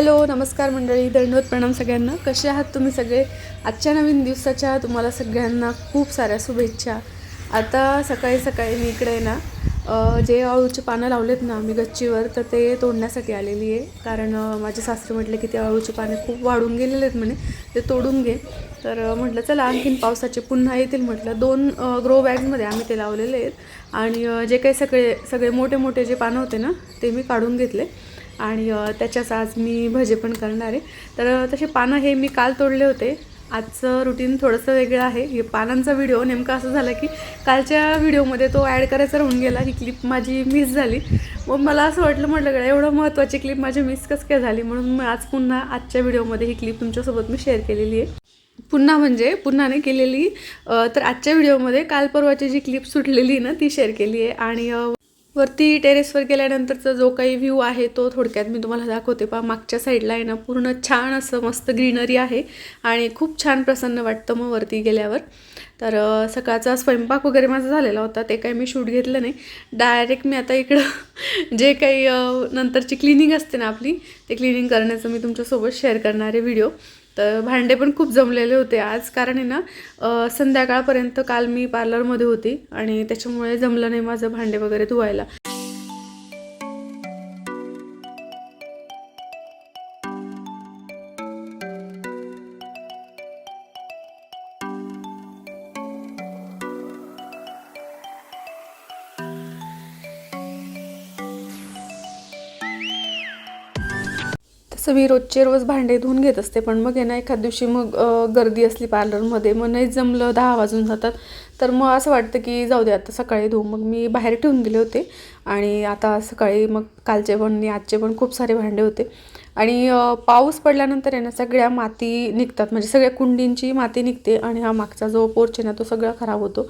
Hello नमस्कार मंडळी. दंडवत प्रणाम सगळ्यांना. कसे आहात तुम्ही सगळे? आजच्या नवीन दिवसाच्या तुम्हाला सगळ्यांना खूप साऱ्या शुभेच्छा. आता सकाळी सकाळी मी इकडे ना जे अळूचे पानं लावलेत ना मी गच्चीवर तर ते तोडण्यासाठी आलेली आहे. कारण माझे सासरे म्हटले की ते अळूचे पाने खूप वाढून गेलेले आहेत म्हणे ते तोडून घे. तर म्हटलं चला आणखीन पावसाचे पुन्हा येतील म्हटलं. दोन ग्रो बॅगमध्ये आम्ही ते लावलेले आहेत. आणि जे काही सगळे सगळे मोठे मोठे जे पानं होते ना ते मी काढून घेतले. आणि त्याच्याच आज मी भजे पण करणार आहे. तर तसे पानं हे मी काल तोडले होते. आजचं रुटीन थोडंसं वेगळं आहे. हे पानांचा व्हिडिओ नेमका असं झाला की कालच्या व्हिडिओमध्ये तो ॲड करायचा राहून गेला. ही क्लिप माझी मिस झाली. मग मला असं वाटलं म्हटलं गड्या एवढं महत्त्वाची क्लिप माझी मिस कसं काय झाली? म्हणून मग आज पुन्हा आजच्या व्हिडिओमध्ये ही क्लिप तुमच्यासोबत मी शेअर केलेली आहे. पुन्हा म्हणजे पुन्हा नाही केलेली तर आजच्या व्हिडिओमध्ये काल परवाची जी क्लिप सुटलेली ना ती शेअर केली आहे. आणि वरती टेरेसवर गेल्यानंतरचा जो काही व्ह्यू आहे तो थोडक्यात मी तुम्हाला दाखवते. पहा मागच्या साईडला आहे ना पूर्ण छान असं मस्त ग्रीनरी आहे आणि खूप छान प्रसन्न वाटतं मग वरती गेल्यावर. तर सकाळचा स्वयंपाक वगैरे माझा झालेला होता ते काही मी शूट घेतलं नाही. डायरेक्ट मी आता इकडं जे काही नंतरची क्लिनिंग असते ना आपली ते क्लिनिंग करण्याचं मी तुमच्यासोबत शेअर करणारे व्हिडिओ तर भांडे पण खूप जमलेले होते आज. कारण आहे ना संध्याकाळपर्यंत काल मी पार्लरमध्ये होती आणि त्याच्यामुळे जमलं नाही माझं भांडे वगैरे धुवायला. असं मी रोजचे रोज भांडे धुवून घेत असते पण मग ना एखाद दिवशी मग गर्दी असली पार्लरमध्ये मग नाही जमलं दहा वाजून जातात. तर मग असं वाटतं की जाऊ दे आता सकाळी धुवू. मग मी बाहेर ठेवून दिले होते आणि आता सकाळी मग कालचे पण आणि आजचे पण खूप सारे भांडे होते. आणि पाऊस पडल्यानंतर आहे ना सगळ्या माती निघतात. म्हणजे सगळ्या कुंडींची माती निघते आणि हा मागचा जो पोर्च आहे ना तो सगळा खराब होतो.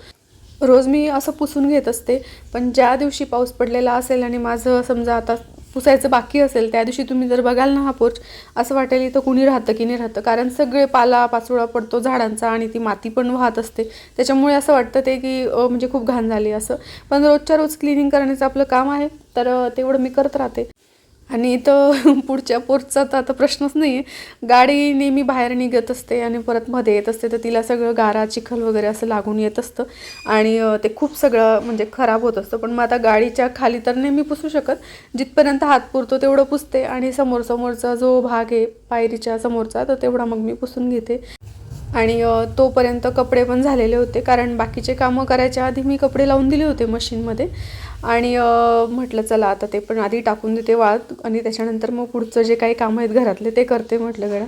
रोज मी असं पुसून घेत असते पण ज्या दिवशी पाऊस पडलेला असेल आणि माझं समजा आता पुसायचं बाकी असेल त्या दिवशी तुम्ही जर बघाल ना हा पोर्च असं वाटेल इथं कुणी राहतं की नाही राहतं. कारण सगळे पाला पाचोळा पडतो झाडांचा आणि ती माती पण वाहत असते. त्याच्यामुळे असं वाटतं ते की म्हणजे खूप घाण झाली असं. पण रोजच्या रोज क्लिनिंग करण्याचं आपलं काम आहे तर तेवढं मी करत राहते. आणि इथं पुढच्या पोर्चचा तर आता प्रश्नच नाही आहे गाडी नेहमी बाहेर निघत असते आणि परत मध्ये येत असते तर तिला सगळं गारा चिखल वगैरे असं लागून येत असतं. आणि ते खूप सगळं म्हणजे खराब होत असतं. पण मग आता गाडीच्या खाली तर नेहमी पुसू शकत. जिथपर्यंत हात पुरतो तेवढं पुसते. आणि समोर समोरचा जो भाग आहे पायरीच्या समोरचा तर तेवढा मग मी पुसून घेते. आणि तोपर्यंत कपडे पण झालेले होते कारण बाकीचे कामं करायच्या आधी मी कपडे लावून दिले होते मशीनमध्ये. आणि म्हटलं चला आता ते पण आधी टाकून देते वाळत आणि त्याच्यानंतर मग पुढचं जे काही कामं आहेत घरातले ते करते म्हटलं गड्या.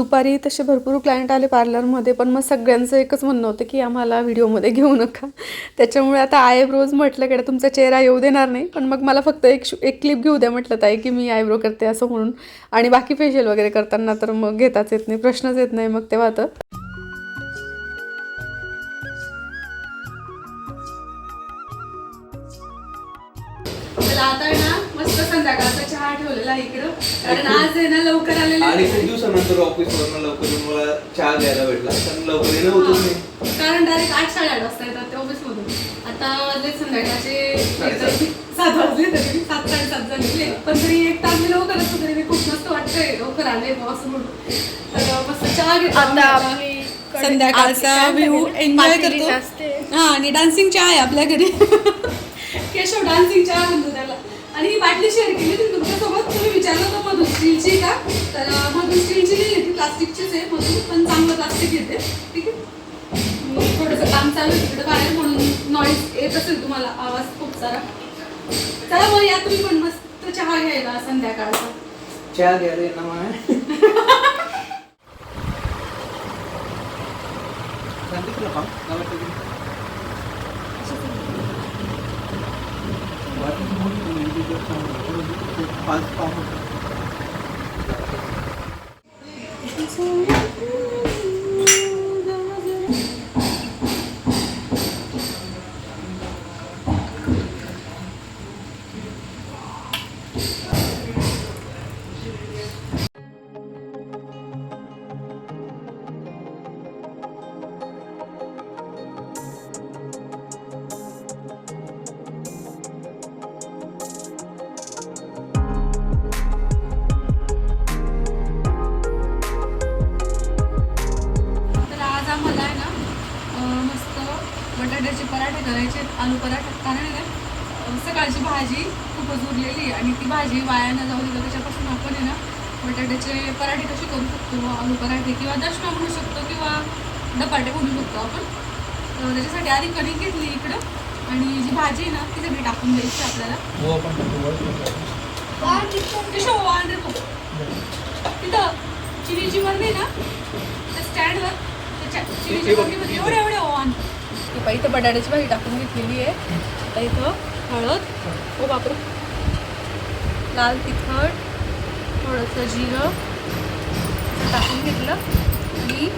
दुपारी तसे भरपूर क्लायंट आले पार्लरमध्ये पण मग सगळ्यांचं एकच म्हणणं होतं की आम्हाला व्हिडिओमध्ये घेऊ नका. त्याच्यामुळे आता आयब्रोज म्हटलं की तुमचा चेहरा येऊ देणार नाही पण मग मला फक्त एक एक क्लिप घेऊ द्या म्हटलं ताई की मी आयब्रो करते असं म्हणून. आणि बाकी फेशियल वगैरे करताना तर मग घेताच येत नाही प्रश्नच येत नाही मग तेव्हा तर. आता संध्याकाळचा चहा ठेवलेला आहे इकडं. कारण आज आहे ना लवकर आलेले आणि खूप दिवसानंतर ऑफिस वरनं लवकर येऊन मला चहा घ्यायला भेटला. कारण लवकर येणं होतच नाही. कारण डायरेक्ट आठ साडेआठ वाजता येतात ते ऑफिसमधून. आता वाजले संध्याकाळचे साडेसात. सात वाजले तरी सात साडेसात झालेले. पण तरी एक तास मी लवकर असतो तरी मी खूप मस्त वाटतंय. लवकर आले बुवा असं म्हणून. तर मस्त चहा घेतला. आता आम्ही आपली. संध्याकाळचा व्ह्यू एन्जॉय करतो. हा आणि डान्सिंग चहा आहे आपल्या घरी केशव डान्सिंग चहा म्हणतो त्याला. आणि ही बाटली शेअर केली ती तुमच्यासोबत तुम्ही विचारलं होतं मधून स्टीलची का? तर मधून स्टीलची नाही येते ती प्लास्टिकचीच आहे. मधून पण चांगलं प्लास्टिक येते ठीक आहे? थोडंसं काम चालू आहे तिकडं बाहेर म्हणून नॉईज येत असेल तुम्हाला. आवाज खूप सारा. चला मग या तुम्ही पण मस्त चहा घ्यायला संध्याकाळचा. चहा घ्यायला मग सांगितलं का what is more to individuals and the pulse power. पराठे करायचे आलू पराठा. कारण सकाळची भाजी खूपच उरलेली आहे आणि ती भाजी वाया न जाऊ दिलं त्याच्यापासून आपण आहे ना बटाट्याचे पराठे कसे करू शकतो आलू पराठे किंवा दशमा म्हणू शकतो किंवा धपाटे म्हणू शकतो आपण. तर त्याच्यासाठी आधी कणिक घेतली इकडं आणि जी भाजी आहे ना ती सगळी टाकून द्यायची आपल्याला. तो तिथं चिनीची बरणी ना त्या स्टँडवर त्याच्या चिनीची बरणीमध्ये एवढे एवढे ओवान इथं बटाट्याची भाजी टाकून घेतलेली आहे. आता इथं हळद ओ वापरू. लाल तिखट थोडंसं जिरं टाकून घेतलं. आणि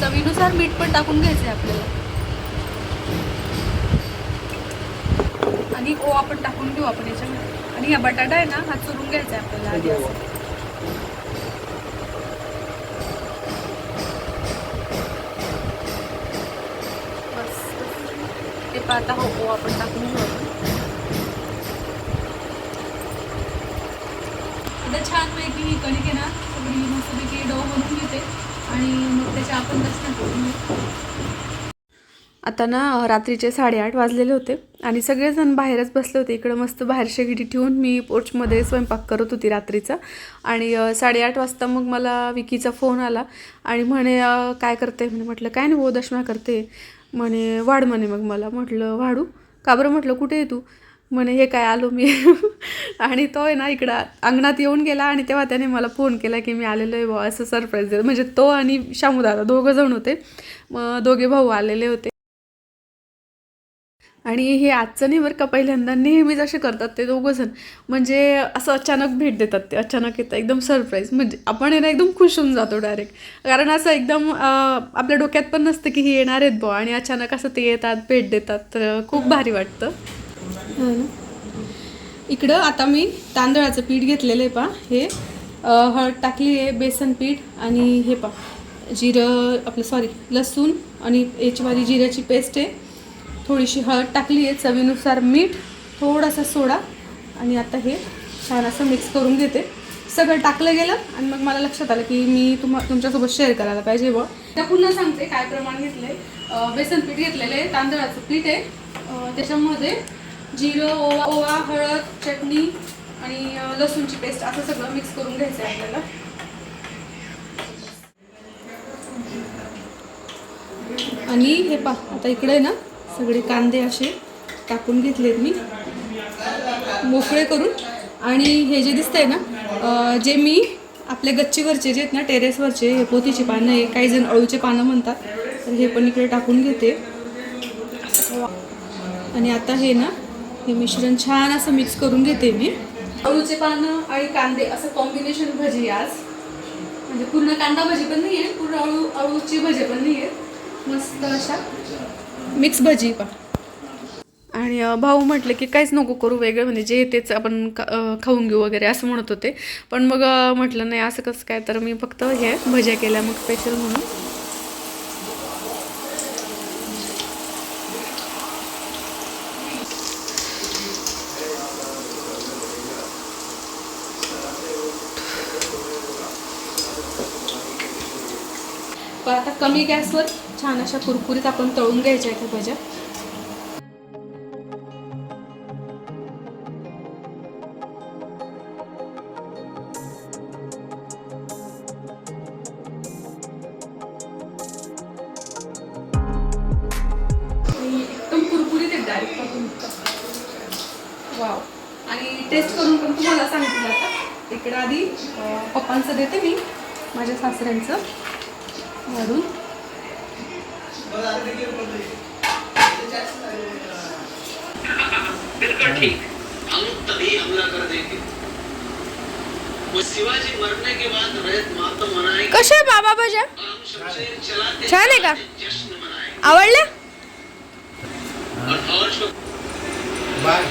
चवीनुसार मीठ पण टाकून घ्यायचं आहे आपल्याला. आणि ओ आपण टाकून घेऊ आपण याच्यामध्ये. आणि हा बटाटा आहे ना हा चुरून घ्यायचा आहे आपल्याला आधी असं. बस ते पाहता हो ओ आपण टाकून घेऊ. आता छानपैकी ही कणिक आहे ना सगळी मस्तपैकी डो बनवून घेते. आणि मग त्याच्या आपण दर्शन करून घेऊ. आता ना रात्रीचे साडेआठ वाजलेले होते. आणि सगळेजण बाहेरच बसले होते. इकडं मस्त बाहेर शेगडी ठेवून मी पोर्चमध्ये स्वयंपाक करत होती रात्रीचा. आणि साडेआठ वाजता मग मला विकीचा फोन आला. आणि म्हणे काय करते? म्हणे म्हटलं काय नाही हो दशमा करते. म्हणे वाढ म्हणे मग मला. म्हटलं वाढू. का बरं? म्हटलं कुठे आहे तू? म्हणे हे काय आलो मी. आणि तो आहे ना इकडं अंगणात येऊन गेला आणि तेव्हा त्याने मला फोन केला की मी आलेलो आहे बुवा असं सरप्राईज दिलं म्हणजे तो आणि शामुदादा दोघं जण होते. मग दोघे भाऊ आलेले होते. आणि हे आजचं नाही बरं का पहिल्यांदा नेहमीच असे करतात ते दोघं जण. म्हणजे असं अचानक भेट देतात ते अचानक येतं एकदम सरप्राईज म्हणजे आपण आहे ना एकदम खुश होऊन जातो डायरेक्ट कारण असं एकदम आपल्या डोक्यात पण नसतं की हे येणार आहेत बुवा. आणि अचानक असं ते येतात भेट देतात तर खूप भारी वाटतं. हो इकडं आता मी तांदळाचं पीठ घेतलेलं आहे पा हे. हळद टाकली आहे बेसन पीठ आणि हे पा जिरं आपलं सॉरी लसूण आणि याचीवाली जिऱ्याची पेस्ट आहे. थोडीशी हळद टाकली आहे चवीनुसार मीठ थोडासा सोडा. आणि आता हे छान असं मिक्स करून घेते. सगळं टाकलं गेलं आणि मग मला लक्षात आलं की मी तुम्हा तुमच्यासोबत शेअर करायला पाहिजे व त्या पुन्हा सांगते काय प्रमाण घेतलं आहे बेसन पीठ घेतलेलं आहे तांदळाचं पीठ आहे. त्याच्यामध्ये जिरं ओवा ओवा हळद चटणी आणि लसूणची पेस्ट असं सगळं मिक्स करून घ्यायचं आहे आपल्याला. आणि हे पा आता इकडे ना सगळे कांदे असे टाकून घेतलेत मी. मोकळे करून. आणि हे जे दिसतंय ना जे मी आपले गच्चीवरचे जे आहेत ना टेरेसवरचे हे पोतीचे पानं आहे काही जण अळूचे पानं म्हणतात तर हे पण इकडे टाकून घेते. आणि आता हे ना हे मिश्रण छान असं मिक्स करून घेते मी. अळूचे पानं आणि कांदे असं कॉम्बिनेशन भजी आज. म्हणजे पूर्ण कांदा भजी पण नाही आहे पूर्ण अळू अळूची भजी पण नाही आहे मस्त अशा. मिक्स भजी पण. आणि भाऊ म्हटले की काहीच नको करू वेगळं म्हणजे जे तेच आपण खाऊन घेऊ वगैरे असं म्हणत होते. पण मग म्हटलं नाही असं कसं काय? तर मी फक्त हे भज्या केल्या मग स्पेशल म्हणून. पण आता कमी गॅसवर छान अशा कुरकुरीत आपण तळून घ्यायच्या आहेत ह्या भज्या एकदम कुरकुरीत आहेत डायरेक्ट वाव आणि टेस्ट करून पण तुम्हाला सांगितलं आता. इकडं आधी पप्पांचं देते मी माझ्या सासऱ्यांचं. वरून. बिल्कुल ठीक. हम तभी हमला कर देंगे वो शिवाजी मरने के बाद रैत मातम मनाएंगे कशा बाबा चलाते छान आहे. का? आवडल्या और फौज को बाय